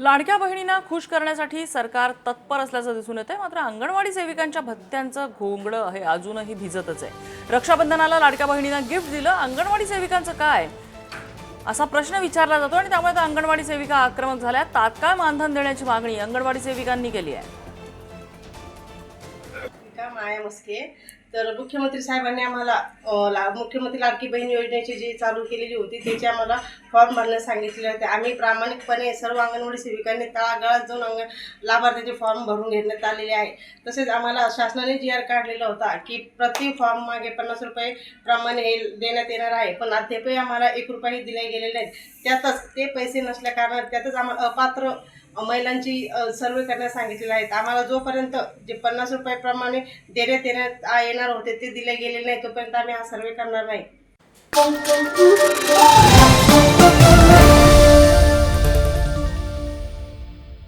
लाडक्या बहिणींना खुश करण्यासाठी सरकार तत्पर असल्याचं दिसून येतंय. मात्र अंगणवाडी सेविकांच्या भत्त्यांचं घोंगडं हे अजूनही भिजतच आहे. रक्षाबंधनाला लाडक्या बहिणींना गिफ्ट दिलं. अंगणवाडी सेविकांचं काय? असा प्रश्न विचारला जातो आणि त्यामुळे अंगणवाडी सेविका आक्रमक झाल्या. तात्काळ मानधन देण्याची मागणी अंगणवाडी सेविकांनी केली आहे. माया मस्के तर मुख्यमंत्री साहेबांनी आम्हाला ला मुख्यमंत्री लाडकी बहीण योजनेची जी चालू केलेली होती त्याचे आम्हाला फॉर्म भरण्यास सांगितले होते. आम्ही प्रामाणिकपणे सर्व अंगणवाडी सेविकांनी तळागाळात जाऊन अंगण लाभार्थ्याचे फॉर्म भरून घेण्यात आलेले आहे. तसेच आम्हाला शासनाने जी आर काढलेला होता की प्रति फॉर्म मागे पन्नास रुपये प्रमाणे हे देण्यात येणार आहे. पण अद्यापही आम्हाला एक रुपयाही दिले गेलेले आहेत त्यातच ते पैसे नसल्या कारणात त्यातच आम्हाला अपात्र महिलांची सर्वे करण्यास सांगितलेले आहेत आम्हाला जोपर्यंत जे पन्नास रुपयाप्रमाणे देण्यात येण्यात येणार होते ते दिले गेले नाही तोपर्यंत आम्ही हा सर्वे करणार नाही.